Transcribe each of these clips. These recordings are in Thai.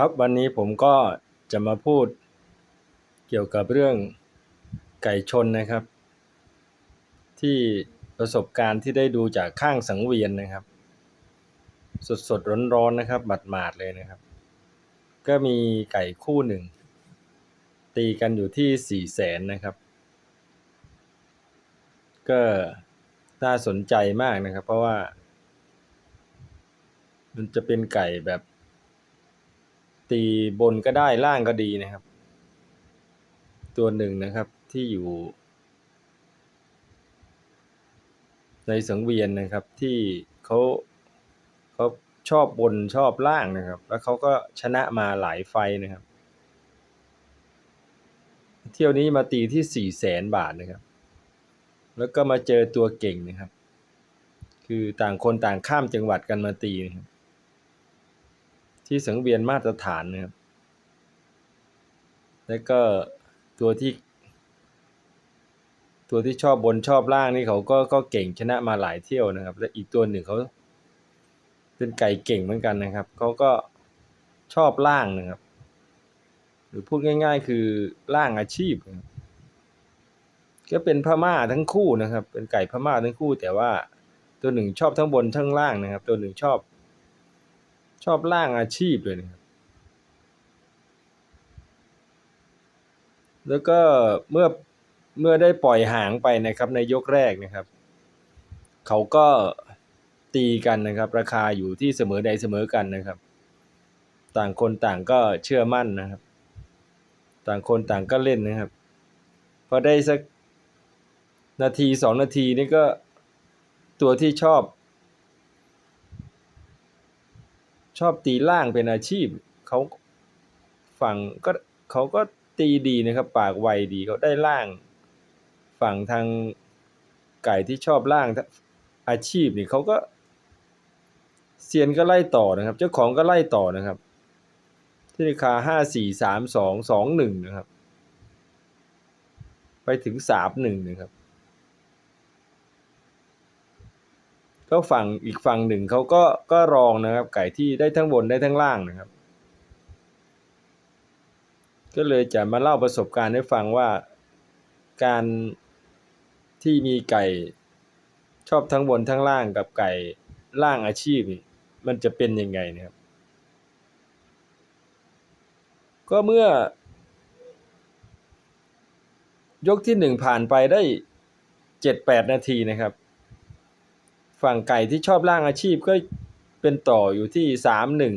ครับวันนี้ผมก็จะมาพูดเกี่ยวกับเรื่องไก่ชนนะครับ ที่ประสบการณ์ที่ได้ดูจากข้างสังเวียนนะครับ สดสดร้อนร้อนๆนะครับบัดหมาดเลยนะครับ ก็มีไก่คู่หนึ่ง ตีกันอยู่ที่สี่แสนนะครับ ก็น่าสนใจมากนะครับ เพราะว่า มันจะเป็นไก่แบบ ตีบนก็ได้ล่างก็ดีนะครับ ตัวหนึ่งนะครับที่อยู่ ในสังเวียนนะครับที่เขาเขาชอบบนชอบล่างนะครับ แล้วเขาก็ชนะมาหลายไฟนะครับ เที่ยวนี้มาตีที่สี่แสนบาทนะครับ แล้วก็มาเจอตัวเก่งนะครับ คือต่างคนต่างข้ามจังหวัดกันมาตีนะครับ ที่สังเวียนมาตรฐานนะครับ แล้วก็ตัวที่ ตัวที่ชอบบนชอบล่างนี่เขาก็ก็เก่งชนะมาหลายเที่ยวนะครับ และอีกตัวหนึ่งเขาเป็นไก่เก่งเหมือนกันนะครับ เขาก็ชอบล่างนะครับ หรือพูดง่าย ๆ คือล่างอาชีพนะครับก็เป็นพม่าทั้งคู่นะครับ เป็นไก่พม่าทั้งคู่ แต่ว่าตัวหนึ่งชอบทั้งบนทั้งล่างนะครับ ตัวหนึ่งชอบ ชอบล่างอาชีพเลยนะครับ แล้วก็เมื่อเมื่อได้ปล่อยหางไปนะครับในยกแรกนะครับ เขาก็ตีกันนะครับ ราคาอยู่ที่เสมอใดเสมอกันนะครับ ต่างคนต่างก็เชื่อมั่นนะครับ ต่างคนต่างก็เล่นนะครับ พอได้สักนาทีสองนาทีนี่ก็ตัวที่ชอบ ชอบตีล่างเป็นอาชีพเขาฝั่งก็เขาก็ตีดีนะครับ ปากไวดีเขาได้ล่าง ฝั่งทางไก่ที่ชอบล่างอาชีพนี่เขาก็เซียนก็ไล่ต่อนะครับ เจ้าของก็ไล่ต่อนะครับ ที่ราคาห้าสี่สามสองสองหนึ่งนะครับ ไปถึงสามหนึ่งนะครับ ก็ฝั่งอีกฝั่งหนึ่งเขาก็ก็รองนะครับ ไก่ที่ได้ทั้งบนได้ทั้งล่างนะครับ ก็เลยจะมาเล่าประสบการณ์ให้ฟังว่าการที่มีไก่ชอบทั้งบนทั้งล่างกับไก่ล่างอาชีพ มันจะเป็นยังไงนะครับ ก็เมื่อ ยกที่หนึ่งผ่านไปได้เจ็ดแปดนาทีนะครับ ฝั่งไก่ที่ชอบล่างอาชีพก็เป็นต่ออยู่ที่สามหนึ่ง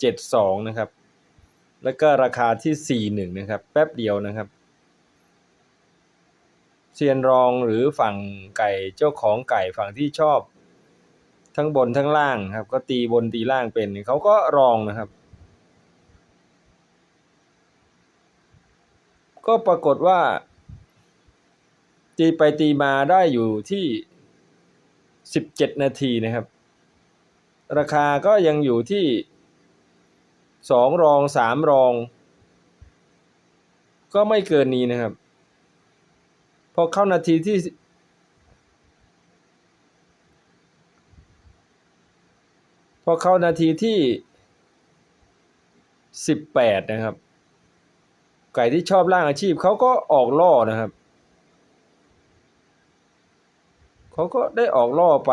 เจ็ดสองนะครับ แล้วก็ราคาที่สี่หนึ่งนะครับ แป๊บเดียวนะครับเซียนรองหรือฝั่งไก่เจ้าของไก่ฝั่งที่ชอบ ทั้งบนทั้งล่างครับ ก็ตีบนตีล่างเป็นเขาก็รองนะครับ ก็ปรากฏว่า ตีไปตีมาได้อยู่ที่ สิบเจ็ดนาทีนะครับ ราคาก็ยังอยู่ที่สองรองสามรอง ก็ไม่เกินนี้นะครับ พอเข้านาทีที่ พอเข้านาทีที่สิบแปดนะครับ ไก่ที่ชอบล่างอาชีพเขาก็ออกล่อนะครับ เขาก็ได้ออกล่อไป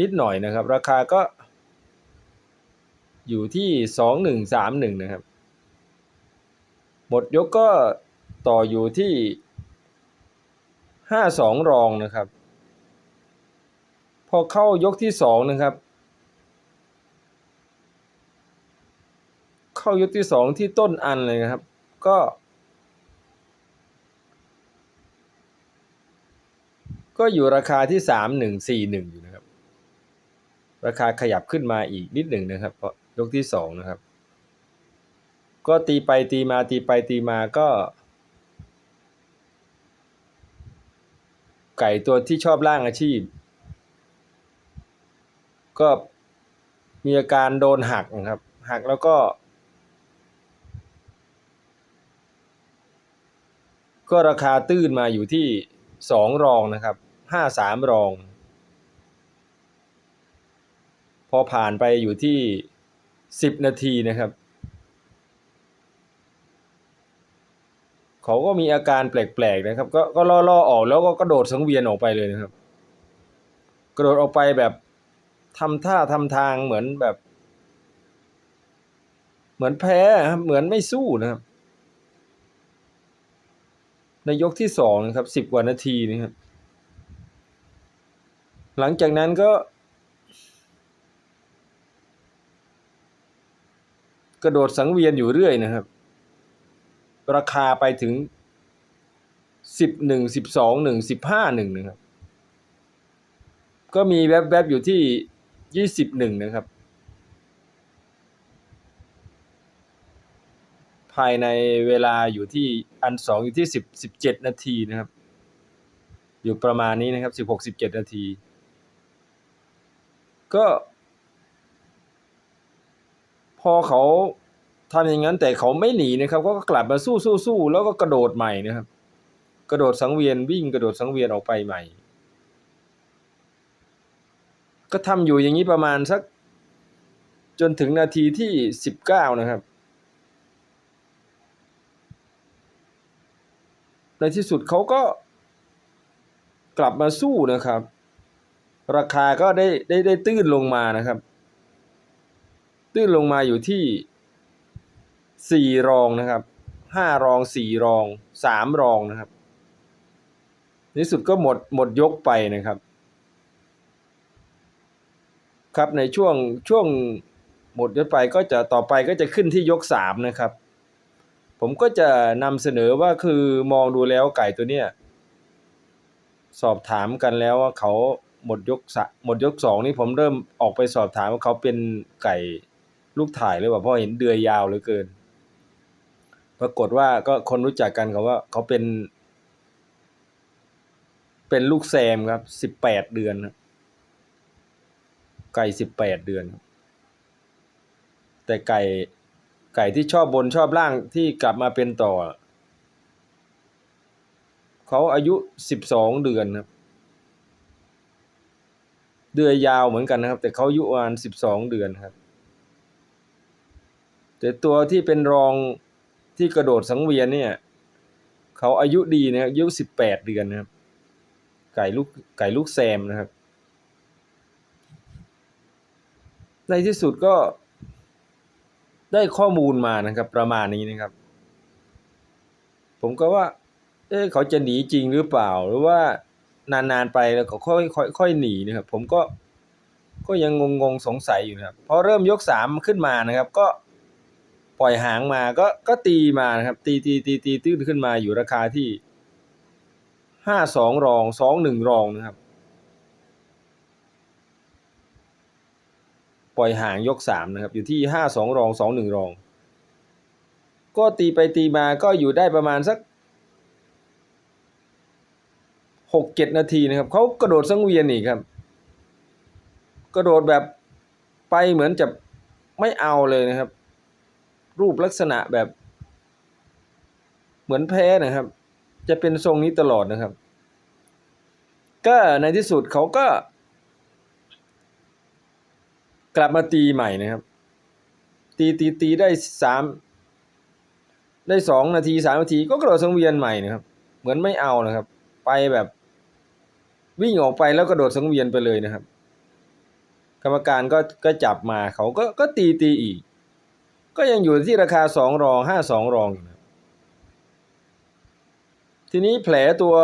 นิดหน่อยนะครับ ราคาก็ อยู่ที่สองหนึ่งสามหนึ่งนะครับ หมดยกก็ต่ออยู่ที่ห้าสองรองนะครับ พอเข้ายกที่สองนะครับ เข้ายกที่สองที่ต้นอันเลยนะครับ ก็ ก็อยู่ราคาที่สามหนึ่งสี่หนึ่งอยู่นะครับ ราคาขยับขึ้นมาอีกนิดหนึ่งนะครับเพราะยกที่สองนะครับ ก็ตีไปตีมาตีไปตีมาก็ ไก่ตัวที่ชอบล่างอาชีพ ก็มีอาการโดนหักนะครับ หักแล้วก็ ก็ราคาตื้นมาอยู่ที่สองรองนะครับ ห้าสามรอง พอผ่านไปอยู่ที่สิบนาทีนะครับ เขาก็มีอาการแปลกๆนะครับ ก็ก็ล่อๆออกแล้วก็กระโดดสังเวียนออกไปเลยนะครับ กระโดดออกไปแบบทำท่าทำทางเหมือนแบบ เหมือนแพ้เหมือนไม่สู้นะครับ ในยกที่สองนะครับสิบกว่านาทีนะครับ หลังจากนั้นก็ กระโดดสังเวียนอยู่เรื่อยนะครับ ราคาไปถึงสิบหนึ่งสิบสองหนึ่งสิบห้าหนึ่งนะครับ ก็มีแวบๆอยู่ที่ยี่สิบหนึ่งนะครับ ภายในเวลาอยู่ที่อันสองอยู่ที่สิบสิบเจ็ดนาทีนะครับ อยู่ประมาณนี้นะครับสิบหกสิบเจ็ดนาที ก็ พอเขาทำอย่างนั้น แต่เขาไม่หนีนะครับก็กลับมาสู้สู้สู้แล้วก็กระโดดใหม่นะครับ กระโดดสังเวียนวิ่งกระโดดสังเวียนออกไปใหม่ ก็ทำอยู่อย่างนี้ประมาณสัก จนถึงนาทีที่สิบเก้านะครับในที่สุดเขาก็กลับมาสู้นะครับ ราคาก็ได้ได้ได้ตื้นลงมานะครับ ตื้นลงมาอยู่ที่สี่รองนะครับห้ารองสี่รองสามรองนะครับในสุดก็หมดหมดยกไปนะครับ ครับในช่วงช่วงหมดยกไปก็จะต่อไปก็จะขึ้นที่ยกสามนะครับ ผมก็จะนำเสนอว่าคือมองดูแล้วไก่ตัวเนี้ยสอบถามกันแล้วว่าเขา หมดยกสหมดยกสองนี่ผมเริ่มออกไปสอบถามว่าเขาเป็นไก่ลูกถ่ายหรือเปล่าเพราะเห็นเดือยยาวเหลือเกิน ปรากฏว่าก็คนรู้จักกันเขาว่าเขาเป็น เป็นลูกแซมครับสิบแปดเดือนไก่สิบแปดเดือน แต่ไก่ไก่ที่ชอบบนชอบล่างที่กลับมาเป็นต่อ เขาอายุสิบสองเดือนครับ เดือยยาวเหมือนกันนะครับ แต่เขาอายุประมาณสิบสองเดือนครับ แต่ตัวที่เป็นรองที่กระโดดสังเวียนเนี่ยเขาอายุดีนะครับอายุสิบแปดเดือนนะครับ ไก่ลูกไก่ลูกแซมนะครับ ในที่สุดก็ได้ข้อมูลมานะครับ ประมาณนี้นะครับ ผมก็ว่า เอ๊ะเขาจะหนีจริงหรือเปล่าหรือว่า นานๆไปแล้วเขาค่อยค่อยค่อยหนีนะครับ ผมก็ก็ยังงงๆสงสัยอยู่นะครับพอเริ่มยกสามขึ้นมานะครับ ก็ปล่อยหางมาก็ก็ตีมานะครับ ตีตีตีตีตื้นขึ้นมาอยู่ราคาที่ห้าสองรองสองหนึ่งรองนะครับ ปล่อยหางยกสามนะครับ อยู่ที่ห้าสองรองสองหนึ่งรอง ก็ตีไปตีมาก็อยู่ได้ประมาณสัก หกเจ็ดนาทีนะครับเขากระโดดสังเวียนอีกครับ กระโดดแบบไปเหมือนจะไม่เอาเลยนะครับ รูปลักษณะแบบ เหมือนแพ้นะครับ จะเป็นทรงนี้ตลอดนะครับ ก็ในที่สุดเขาก็ กลับมาตีใหม่นะครับ ตีตีตีได้สามได้สองนาทีสามนาทีก็กระโดดสังเวียนใหม่นะครับ เหมือนไม่เอานะครับ ไปแบบ วิ่งออกไปแล้วกระโดดสังเวียนไปเลยนะครับ กรรมการก็ก็จับมาเขาก็ก็ตีตีอีก ก็ยังอยู่ที่ราคาสองรองห้าสองรองอยู่นะทีนี้แผลตัว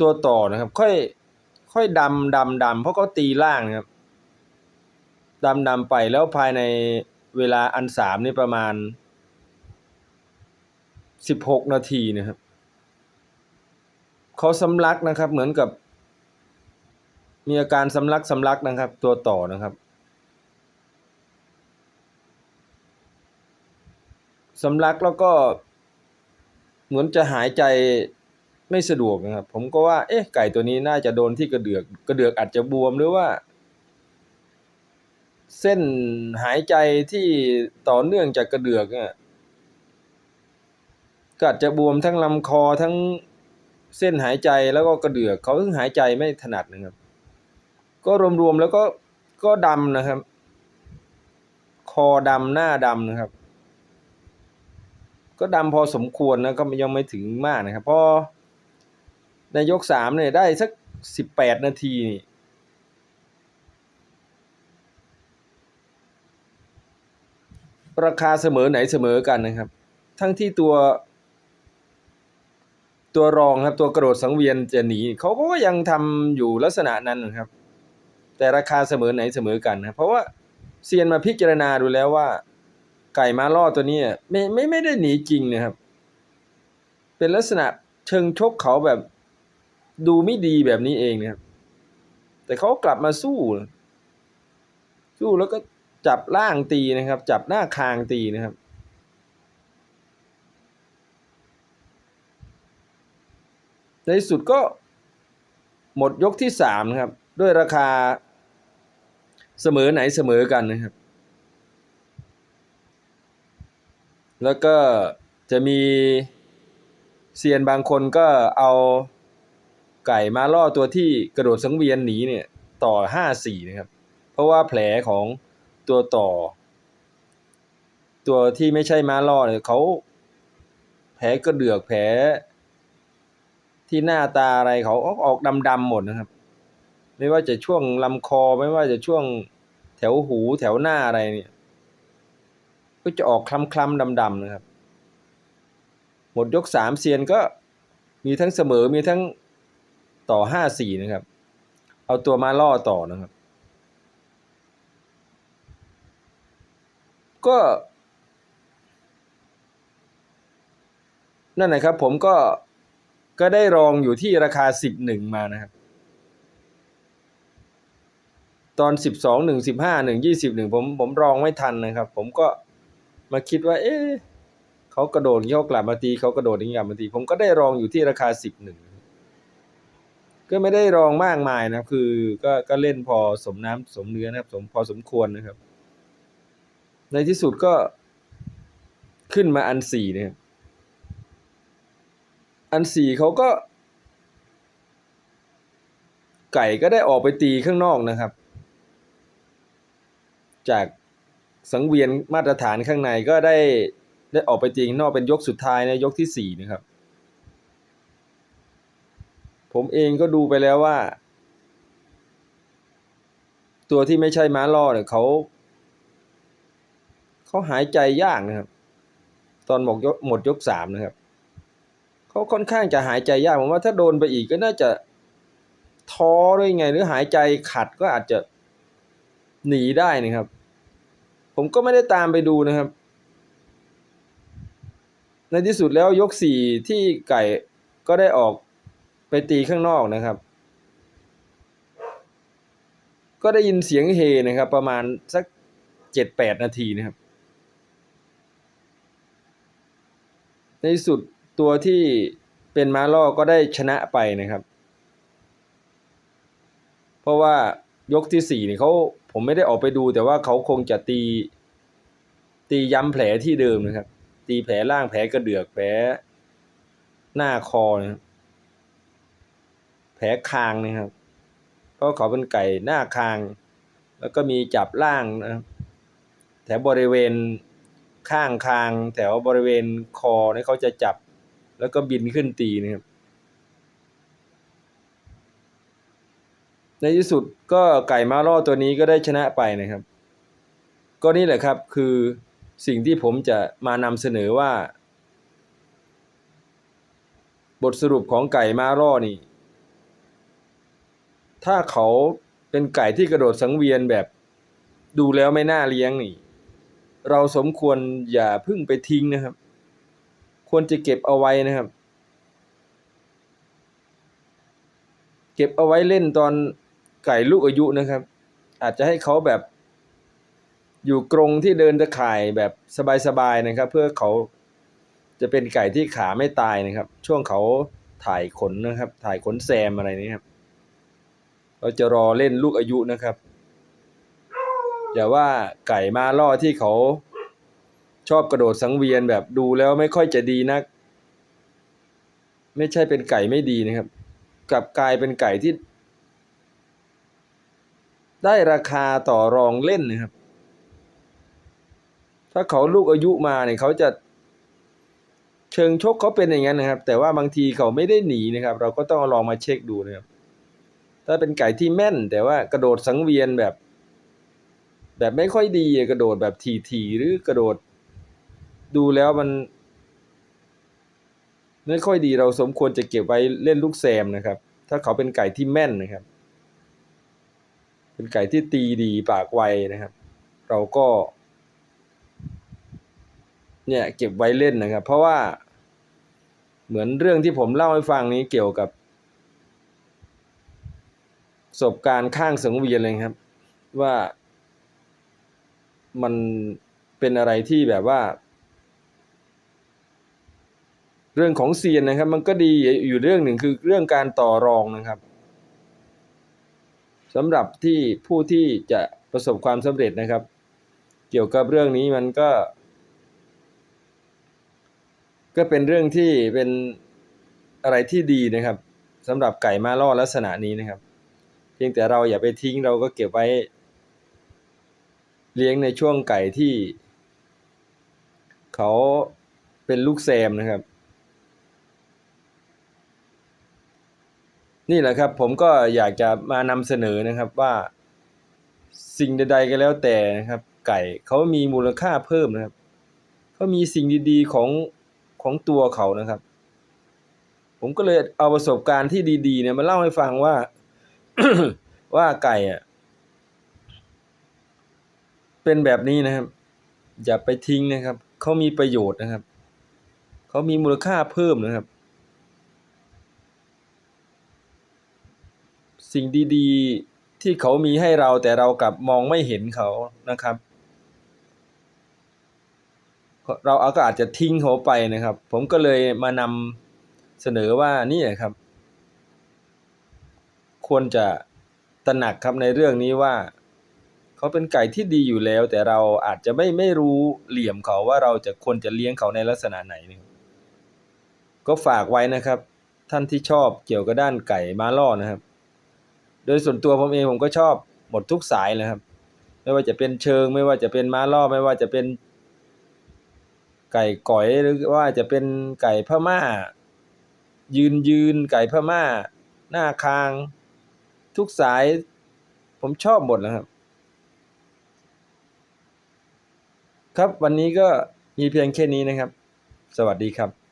ตัวต่อนะครับ ค่อยค่อยดำดำดำเพราะเขาตีล่างนะครับดำดำไปแล้วภายในเวลาอันสามนี่ประมาณสิบหกนาทีนะครับ เขาสำลักนะครับ เหมือนกับ มีอาการสำลักสำลักนะครับ ตัวต่อนะครับสำลักแล้วก็เหมือนจะหายใจไม่สะดวกนะครับ ผมก็ว่า เอ๊ะ ไก่ตัวนี้น่าจะโดนที่กระเดือก กระเดือกอาจจะบวมหรือว่า เส้นหายใจที่ต่อเนื่องจากกระเดือกเนี่ยก็อาจจะบวมทั้งลำคอทั้ง เส้นหายใจแล้วก็กระเดือกเขาถึงหายใจไม่ถนัดนะครับ ก็รวมๆแล้วก็ก็ดำนะครับ คอดำหน้าดำนะครับ ก็ดำพอสมควรนะก็ยังไม่ถึงมากนะครับพอในยกสามเนี่ยได้สักสิบแปดนาทีนี่ราคาเสมอไหนเสมอกันนะครับ ทั้งที่ตัว ตัวรองครับตัวกระโดดสังเวียนจะหนีเขาก็ยังทำอยู่ลักษณะนั้นนะครับ แต่ราคาเสมอไหนเสมอกันนะเพราะว่าเซียนมาพิจารณาดูแล้วว่า ไก่มาล่อตัวนี้ไม่ไม่ไม่ได้หนีจริงนะครับ เป็นลักษณะเชิงชกเขาแบบดูไม่ดีแบบนี้เองนะครับ แต่เขากลับมาสู้ สู้แล้วก็จับล่างตีนะครับ จับหน้าคางตีนะครับ ในสุดก็หมดยกที่สามนะครับ ด้วยราคาเสมอไหนเสมอกันนะครับ แล้วก็จะมีเซียนบางคนก็เอาไก่มาล่อตัวที่กระโดดสังเวียนหนีเนี่ยต่อห้าสี่นะครับ เพราะว่าแผลของตัวต่อ ตัวที่ไม่ใช่ม้าล่อเนี่ยเขาแผลกระเดือกแผล ที่หน้าตาอะไรเขาออกออกดำๆหมดนะครับ ไม่ว่าจะช่วงลำคอไม่ว่าจะช่วงแถวหูแถวหน้าอะไรเนี่ย ก็จะออกคล้ำๆดำๆนะครับ หมดยกสามเซียนก็มีทั้งเสมอมีทั้งต่อห้าสี่นะครับ เอาตัวมาล่อต่อนะครับ ก็ นั่นนะครับผมก็ ก็ได้รองอยู่ที่ราคาสิบหนึ่งมานะครับ ตอนสิบสองหนึ่งสิบห้าหนึ่งยี่สิบหนึ่งผมผมรองไม่ทันนะครับ ผมก็มาคิดว่า เอ๊ะเขากระโดดย่างนี้เขากลับมาตีเขากระโดดย่างนี้กลับมาตีผมก็ได้รองอยู่ที่ราคาสิบหนึ่งก็ไม่ได้รองมากมายนะครับคือก็ก็เล่นพอสมน้ำสมเนื้อนะครับ สมพอสมควรนะครับ ในที่สุดก็ขึ้นมาอันสี่เนี่ย อันสี่เขาก็ ไก่ก็ได้ออกไปตีข้างนอกนะครับ จากสังเวียนมาตรฐานข้างในก็ได้ได้ออกไปตีข้างนอกเป็นยกสุดท้ายในยกที่สี่นะครับ ผมเองก็ดูไปแล้วว่า ตัวที่ไม่ใช่ม้าล่อเนี่ยเขาเขาหายใจยากนะครับ ตอนหมดยกหมดยกสามนะครับ เขาค่อนข้างจะหายใจยากผมว่าถ้าโดนไปอีกก็น่าจะท้อหรือไง หรือหายใจขัดก็อาจจะหนีได้นะครับ ผมก็ไม่ได้ตามไปดูนะครับ ในที่สุดแล้วยกสี่ที่ไก่ก็ได้ออกไปตีข้างนอกนะครับ ก็ได้ยินเสียงเฮนะครับ ประมาณสักเจ็ดแปดนาทีนะครับ ในที่สุด ตัวที่เป็นม้าล่อก็ได้ชนะไปนะครับ เพราะว่ายกที่สี่นี่เขาผมไม่ได้ออกไปดู แต่ว่าเขาคงจะตี ตีย้ำแผลที่เดิมนะครับ ตีแผลล่างแผลกระเดือกแผลหน้าคอนะครับแผลคางนะครับ เพราะเขาเป็นไก่หน้าคาง แล้วก็มีจับล่างนะแถวบริเวณข้างคาง แถวบริเวณคอเนี่ยเขาจะจับ แล้วก็บินขึ้นตีนะครับ ในที่สุดก็ไก่มาล่อตัวนี้ก็ได้ชนะไปนะครับ ก็นี่แหละครับคือสิ่งที่ผมจะมานำเสนอว่า บทสรุปของไก่มาล่อนี่ ถ้าเขาเป็นไก่ที่กระโดดสังเวียนแบบดูแล้วไม่น่าเลี้ยงนี่ เราสมควรอย่าพึ่งไปทิ้งนะครับ ควรจะเก็บเอาไว้นะครับ เก็บเอาไว้เล่นตอนไก่ลูกอายุนะครับ อาจจะให้เขาแบบอยู่กรงที่เดินตะข่ายแบบสบายๆนะครับ เพื่อเขาจะเป็นไก่ที่ขาไม่ตายนะครับ ช่วงเขาถ่ายขนนะครับ ถ่ายขนแซมอะไรนี้ครับเราจะรอเล่นลูกอายุนะครับอย่าว่าไก่มาล่อที่เขา ชอบกระโดดสังเวียนแบบดูแล้วไม่ค่อยจะดีนัก ไม่ใช่เป็นไก่ไม่ดีนะครับ กลับกลายเป็นไก่ที่ ได้ราคาต่อรองเล่นนะครับ ถ้าเขาลูกอายุมาเนี่ยเขาจะเชิงชกเขาเป็นอย่างนั้นนะครับ แต่ว่าบางทีเขาไม่ได้หนีนะครับ เราก็ต้องลองมาเช็คดูนะครับ ถ้าเป็นไก่ที่แม่น แต่ว่ากระโดดสังเวียนแบบ แบบไม่ค่อยดีกระโดดแบบทีๆหรือกระโดด ดูแล้วมันไม่ค่อยดีเราสมควรจะเก็บไว้เล่นลูกแซมนะครับ ถ้าเขาเป็นไก่ที่แม่นนะครับ เป็นไก่ที่ตีดีปากไวนะครับ เราก็ เนี่ยเก็บไว้เล่นนะครับ เพราะว่าเหมือนเรื่องที่ผมเล่าให้ฟังนี้เกี่ยวกับประสบการณ์ข้างสังเวียนเลยครับ ว่ามันเป็นอะไรที่แบบว่า เรื่องของเซียนนะครับ มันก็ดีอยู่เรื่องหนึ่งคือเรื่องการต่อรองนะครับสำหรับที่ผู้ที่จะประสบความสำเร็จนะครับ เกี่ยวกับเรื่องนี้มันก็ ก็เป็นเรื่องที่เป็นอะไรที่ดีนะครับสำหรับไก่มาล่อลักษณะนี้นะครับ เพียงแต่เราอย่าไปทิ้งเราก็เก็บไว้ เลี้ยงในช่วงไก่ที่ เขาเป็นลูกแซมนะครับ นี่แหละครับผมก็อยากจะมานำเสนอนะครับว่า สิ่งใดๆก็แล้วแต่นะครับ ไก่เขามีมูลค่าเพิ่มนะครับเขามีสิ่งดีๆของของตัวเขานะครับ ผมก็เลยเอาประสบการณ์ที่ดีๆเนี่ยมาเล่าให้ฟังว่าว่าไก่อะเป็นแบบนี้นะครับ อย่าไปทิ้งนะครับเขามีประโยชน์นะครับเขามีมูลค่าเพิ่มนะครับ สิ่งดีๆที่เขามีให้เราแต่เรากลับมองไม่เห็นเขานะครับ เราเอาก็อาจจะทิ้งเขาไปนะครับ ผมก็เลยมานำเสนอว่านี่ครับ ควรจะตระหนักครับในเรื่องนี้ว่าเขาเป็นไก่ที่ดีอยู่แล้ว แต่เราอาจจะไม่ไม่รู้เหลี่ยมเขาว่าเราจะควรจะเลี้ยงเขาในลักษณะไหนนก็ฝากไว้นะครับ ท่านที่ชอบเกี่ยวกับด้านไก่มาล่อนะครับ โดยส่วนตัวผมเองผมก็ชอบหมดทุกสายเลยครับ ไม่ว่าจะเป็นเชิง ไม่ว่าจะเป็นม้าล่อไม่ว่าจะเป็น ไก่ก๋อยหรือว่าจะเป็นไก่พม่า ยืนยืนไก่พม่า หน้าคาง ทุกสาย ผมชอบหมดนะครับ ครับวันนี้ก็มีเพียงแค่นี้นะครับ สวัสดีครับ